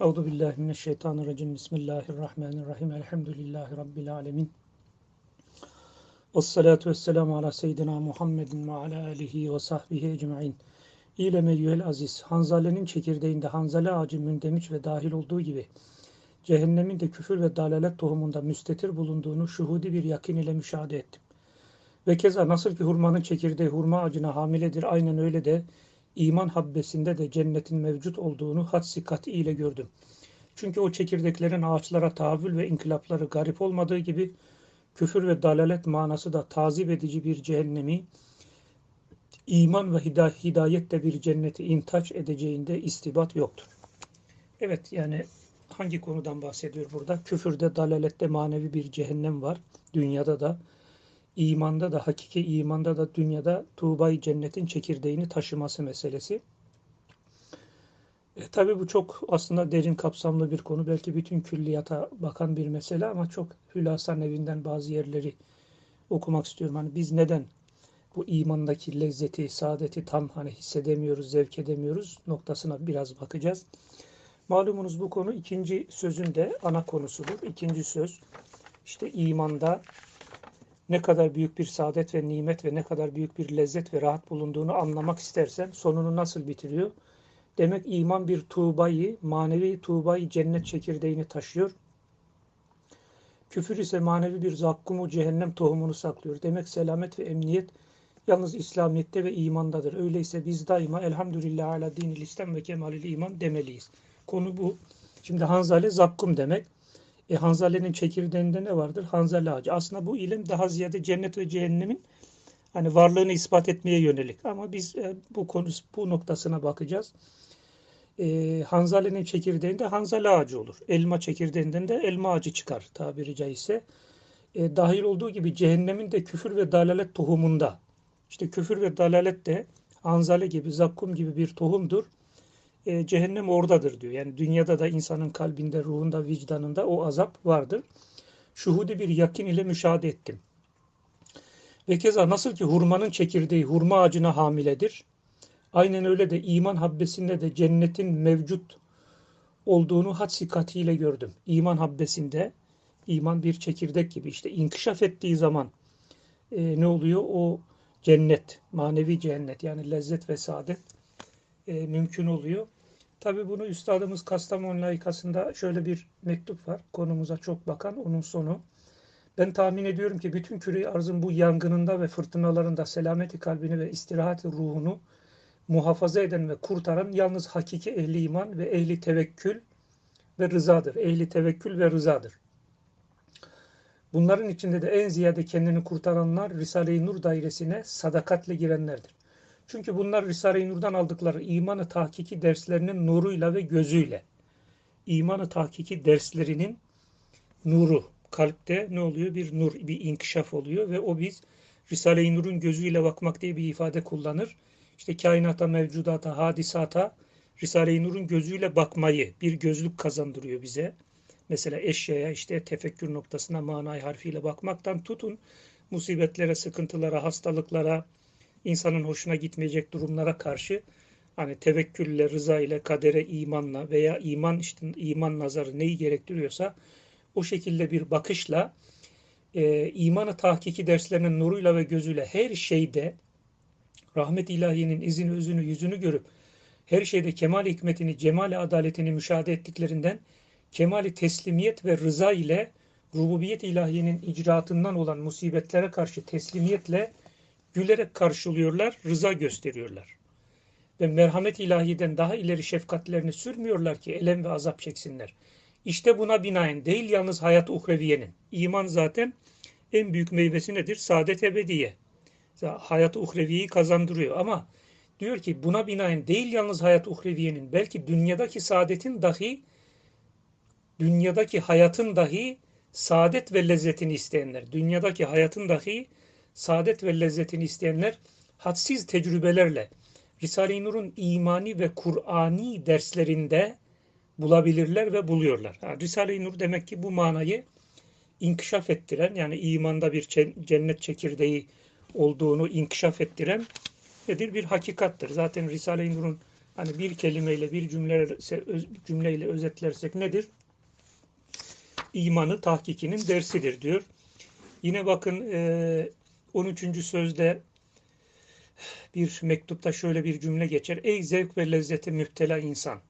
Euzu billahi mineşşeytanirracim. Bismillahirrahmanirrahim. Elhamdülillahi rabbil alamin. Ves salatu vesselamu ala seyyidina Muhammedin ve ala alihi ve sahbihi ecmaîn. İlem eyyühel aziz. Hanzalenin çekirdeğinde hanzale ağacı mündemiş ve dahil olduğu gibi cehennemin de küfür ve dalalet tohumunda müstetir bulunduğunu şuhudi bir yakin ile müşahede ettim. Ve keza nasıl ki hurmanın çekirdeği hurma ağacına hamiledir, aynen öyle de iman habbesinde de cennetin mevcut olduğunu hadsi ile gördüm. Çünkü o çekirdeklerin ağaçlara tahammül ve inkılapları garip olmadığı gibi küfür ve dalalet manası da tazip edici bir cehennemi, iman ve hidayette bir cenneti intaç edeceğinde istibat yoktur. Evet yani hangi konudan bahsediyor burada? Küfürde, dalalette manevi bir cehennem var. Dünyada da, imanda da, hakiki imanda da dünyada tuğbayı cennetin çekirdeğini taşıması meselesi. E, tabii bu çok aslında derin kapsamlı bir konu. Belki bütün külliyata bakan bir mesele ama çok hülasa nevinden bazı yerleri okumak istiyorum. Hani biz neden bu imandaki lezzeti, saadeti tam hani hissedemiyoruz, zevk edemiyoruz noktasına biraz bakacağız. Malumunuz bu konu ikinci sözün de ana konusudur. İkinci söz işte imanda ne kadar büyük bir saadet ve nimet ve ne kadar büyük bir lezzet ve rahat bulunduğunu anlamak istersen sonunu nasıl bitiriyor? Demek iman bir tuğbayı, manevi tuğbayı cennet çekirdeğini taşıyor. Küfür ise manevi bir zakkumu cehennem tohumunu saklıyor. Demek selamet ve emniyet yalnız İslamiyet'te ve imandadır. Öyleyse biz daima elhamdülillah ala dinil İslam ve kemalil iman demeliyiz. Konu bu. Şimdi Hanzale zakkum demek. E, Hanzale'nin çekirdeğinde ne vardır? Hanzale ağacı. Aslında bu ilim daha ziyade cennet ve cehennemin hani varlığını ispat etmeye yönelik. Ama biz e, bu konu bu noktasına bakacağız. E, Hanzale'nin çekirdeğinde Hanzale ağacı olur. Elma çekirdeğinden de elma ağacı çıkar tabiri caizse. E, dahil olduğu gibi cehennemin de küfür ve dalalet tohumunda. İşte küfür ve dalalet de Hanzale gibi, zakkum gibi bir tohumdur e, cehennem oradadır diyor. Yani dünyada da insanın kalbinde, ruhunda, vicdanında o azap vardır. Şuhudi bir yakin ile müşahede ettim. Ve keza nasıl ki hurmanın çekirdeği hurma ağacına hamiledir. Aynen öyle de iman habbesinde de cennetin mevcut olduğunu hadsi katiyle gördüm. İman habbesinde iman bir çekirdek gibi işte inkişaf ettiği zaman e, ne oluyor? O cennet, manevi cennet yani lezzet ve saadet e, mümkün oluyor. Tabi bunu üstadımız Kastamonu layıkasında şöyle bir mektup var. Konumuza çok bakan onun sonu. Ben tahmin ediyorum ki bütün küre arzın bu yangınında ve fırtınalarında selameti kalbini ve istirahati ruhunu muhafaza eden ve kurtaran yalnız hakiki ehli iman ve ehli tevekkül ve rızadır. Ehli tevekkül ve rızadır. Bunların içinde de en ziyade kendini kurtaranlar Risale-i Nur dairesine sadakatle girenlerdir. Çünkü bunlar Risale-i Nur'dan aldıkları imanı tahkiki derslerinin nuruyla ve gözüyle. İmanı tahkiki derslerinin nuru. Kalpte ne oluyor? Bir nur, bir inkişaf oluyor ve o biz Risale-i Nur'un gözüyle bakmak diye bir ifade kullanır. İşte kainata, mevcudata, hadisata Risale-i Nur'un gözüyle bakmayı bir gözlük kazandırıyor bize. Mesela eşyaya işte tefekkür noktasına manay harfiyle bakmaktan tutun musibetlere, sıkıntılara, hastalıklara, insanın hoşuna gitmeyecek durumlara karşı hani tevekkülle, rıza ile, kadere, imanla veya iman işte iman nazarı neyi gerektiriyorsa o şekilde bir bakışla e, imanı tahkiki derslerinin nuruyla ve gözüyle her şeyde rahmet ilahiyenin izini, özünü, yüzünü görüp her şeyde kemal hikmetini, cemal adaletini müşahede ettiklerinden kemali teslimiyet ve rıza ile rububiyet ilahiyenin icraatından olan musibetlere karşı teslimiyetle gülerek karşılıyorlar, rıza gösteriyorlar. Ve merhamet ilahiden daha ileri şefkatlerini sürmüyorlar ki elem ve azap çeksinler. İşte buna binaen değil yalnız hayat uhreviyenin. İman zaten en büyük meyvesi nedir? Saadet ebediye. Hayat uhreviyeyi kazandırıyor ama diyor ki buna binaen değil yalnız hayat uhreviyenin belki dünyadaki saadetin dahi dünyadaki hayatın dahi saadet ve lezzetini isteyenler, dünyadaki hayatın dahi saadet ve lezzetini isteyenler hadsiz tecrübelerle Risale-i Nur'un imani ve Kur'ani derslerinde bulabilirler ve buluyorlar. Yani Risale-i Nur demek ki bu manayı inkişaf ettiren yani imanda bir cennet çekirdeği olduğunu inkişaf ettiren nedir? Bir hakikattir. Zaten Risale-i Nur'un Hani bir kelimeyle, bir cümle, cümleyle özetlersek nedir? İmanı tahkikinin dersidir diyor. Yine bakın 13. sözde bir mektupta şöyle bir cümle geçer. Ey zevk ve lezzete müptela insan!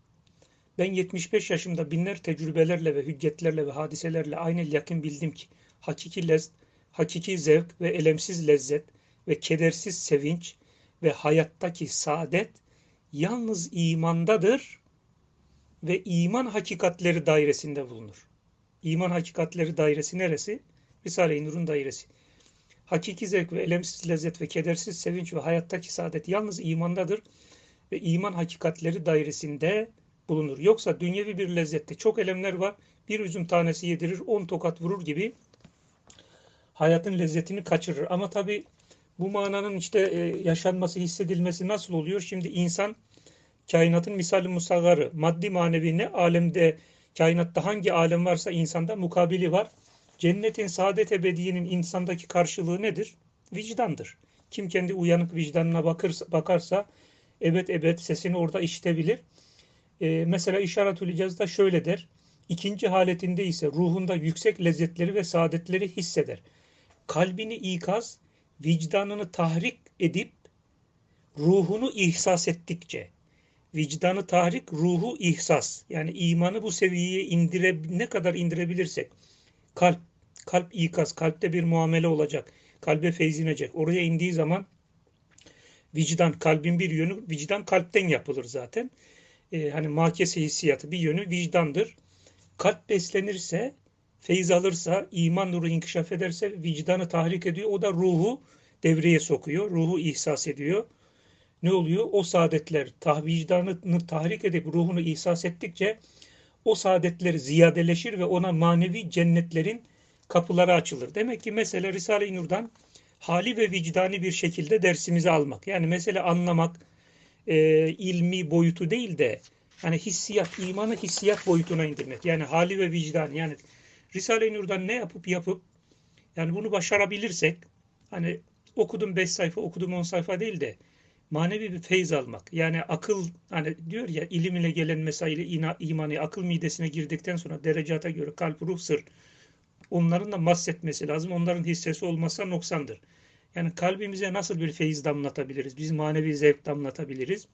Ben 75 yaşımda binler tecrübelerle ve hüccetlerle ve hadiselerle aynı yakın bildim ki hakiki, lez, hakiki zevk ve elemsiz lezzet ve kedersiz sevinç ve hayattaki saadet yalnız imandadır ve iman hakikatleri dairesinde bulunur. İman hakikatleri dairesi neresi? Risale-i Nur'un dairesi. Hakiki zevk ve elemsiz lezzet ve kedersiz sevinç ve hayattaki saadet yalnız imandadır ve iman hakikatleri dairesinde bulunur. Yoksa dünyevi bir lezzette çok elemler var. Bir üzüm tanesi yedirir, on tokat vurur gibi hayatın lezzetini kaçırır. Ama tabi bu mananın işte e, yaşanması, hissedilmesi nasıl oluyor? Şimdi insan kainatın misali musagarı, maddi manevi ne alemde, kainatta hangi alem varsa insanda mukabili var. Cennetin saadet ebediyenin insandaki karşılığı nedir? Vicdandır. Kim kendi uyanık vicdanına bakırsa, bakarsa evet evet sesini orada işitebilir. Ee, mesela işaretül icazda şöyle der. İkinci haletinde ise ruhunda yüksek lezzetleri ve saadetleri hisseder. Kalbini ikaz, vicdanını tahrik edip ruhunu ihsas ettikçe, vicdanı tahrik, ruhu ihsas. Yani imanı bu seviyeye indire, ne kadar indirebilirsek, kalp, kalp ikaz, kalpte bir muamele olacak, kalbe feyzinecek. Oraya indiği zaman vicdan, kalbin bir yönü, vicdan kalpten yapılır zaten. Ee, hani makese hissiyatı bir yönü vicdandır. Kalp beslenirse feyiz alırsa, iman nuru inkişaf ederse vicdanı tahrik ediyor. O da ruhu devreye sokuyor. Ruhu ihsas ediyor. Ne oluyor? O saadetler tah vicdanını tahrik edip ruhunu ihsas ettikçe o saadetler ziyadeleşir ve ona manevi cennetlerin kapıları açılır. Demek ki mesela Risale-i Nur'dan hali ve vicdani bir şekilde dersimizi almak. Yani mesela anlamak e, ilmi boyutu değil de hani hissiyat, imanı hissiyat boyutuna indirmek. Yani hali ve vicdan yani Risale-i Nur'dan ne yapıp yapıp yani bunu başarabilirsek hani okudum 5 sayfa okudum 10 sayfa değil de manevi bir feyz almak. Yani akıl hani diyor ya ilim ile gelen mesaili imanı akıl midesine girdikten sonra derecata göre kalp, ruh, sır onların da mahsetmesi lazım. Onların hissesi olmazsa noksandır. Yani kalbimize nasıl bir feyiz damlatabiliriz? Biz manevi zevk damlatabiliriz.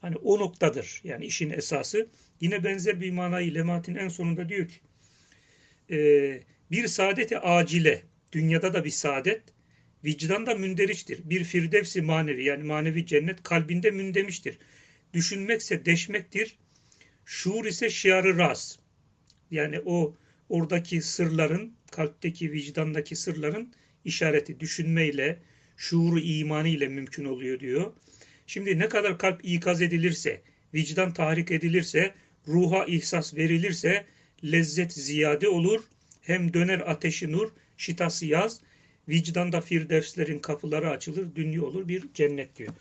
Hani o noktadır. Yani işin esası. Yine benzer bir manayı Lematin en sonunda diyor ki e, bir saadeti acile, dünyada da bir saadet, vicdan da münderiçtir. Bir firdevsi manevi yani manevi cennet kalbinde mündemiştir. Düşünmekse deşmektir. Şuur ise şiarı ras. Yani o oradaki sırların, kalpteki, vicdandaki sırların işareti düşünmeyle, şuuru imanı ile mümkün oluyor diyor. Şimdi ne kadar kalp ikaz edilirse, vicdan tahrik edilirse, ruha ihsas verilirse lezzet ziyade olur. Hem döner ateşi nur, şitası yaz, vicdanda firdevslerin kapıları açılır, dünya olur bir cennet diyor.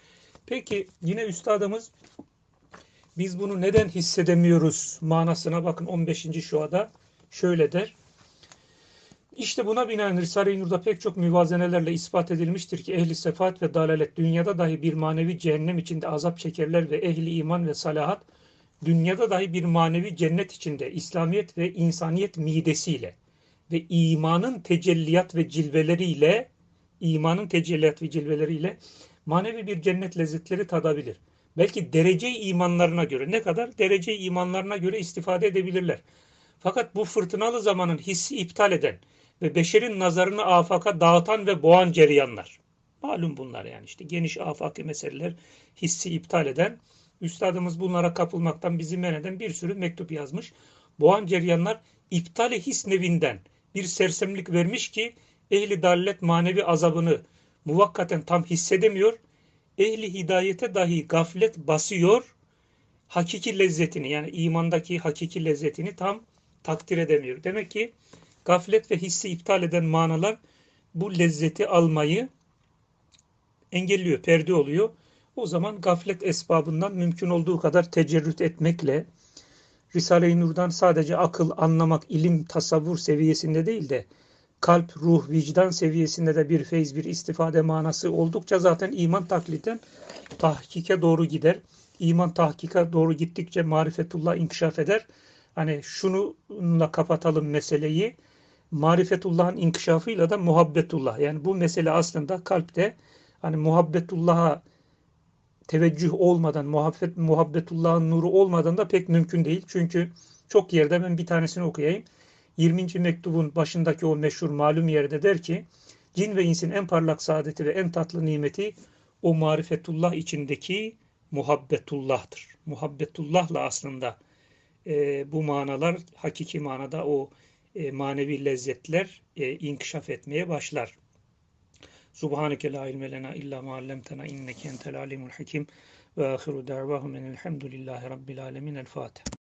Peki yine üstadımız biz bunu neden hissedemiyoruz manasına bakın 15. şuada şöyle der. İşte buna binaen Risale-i Nur'da pek çok müvazenelerle ispat edilmiştir ki ehli sefaat ve dalalet dünyada dahi bir manevi cehennem içinde azap çekerler ve ehli iman ve salahat dünyada dahi bir manevi cennet içinde İslamiyet ve insaniyet midesiyle ve imanın tecelliyat ve cilveleriyle imanın tecelliyat ve cilveleriyle manevi bir cennet lezzetleri tadabilir. Belki derece imanlarına göre ne kadar derece imanlarına göre istifade edebilirler. Fakat bu fırtınalı zamanın hissi iptal eden ve beşerin nazarını afaka dağıtan ve boğan cereyanlar. Malum bunlar yani işte geniş afaki meseleler hissi iptal eden Üstadımız bunlara kapılmaktan bizi men eden bir sürü mektup yazmış. Boğan ceryanlar iptali his nevinden bir sersemlik vermiş ki ehli dallet manevi azabını muvakkaten tam hissedemiyor. Ehli hidayete dahi gaflet basıyor. Hakiki lezzetini yani imandaki hakiki lezzetini tam takdir edemiyor. Demek ki gaflet ve hissi iptal eden manalar bu lezzeti almayı engelliyor, perde oluyor. O zaman gaflet esbabından mümkün olduğu kadar tecerrüt etmekle Risale-i Nur'dan sadece akıl, anlamak, ilim, tasavvur seviyesinde değil de kalp, ruh, vicdan seviyesinde de bir feyz, bir istifade manası oldukça zaten iman taklitten tahkike doğru gider. iman tahkika doğru gittikçe marifetullah inkişaf eder. Hani şununla kapatalım meseleyi. Marifetullah'ın inkişafıyla da muhabbetullah. Yani bu mesele aslında kalpte hani muhabbetullah'a teveccüh olmadan, muhabbet, muhabbetullah'ın nuru olmadan da pek mümkün değil. Çünkü çok yerde ben bir tanesini okuyayım. 20. mektubun başındaki o meşhur malum yerde der ki cin ve insin en parlak saadeti ve en tatlı nimeti o marifetullah içindeki muhabbetullah'tır. Muhabbetullah'la aslında e, bu manalar hakiki manada o e, manevi lezzetler e, inkişaf etmeye başlar. Subhaneke la ilme lena illa ma allamtena inneke entel alimul hakim ve ahiru da'vahum enelhamdülillahi rabbil alemin. El Fatiha.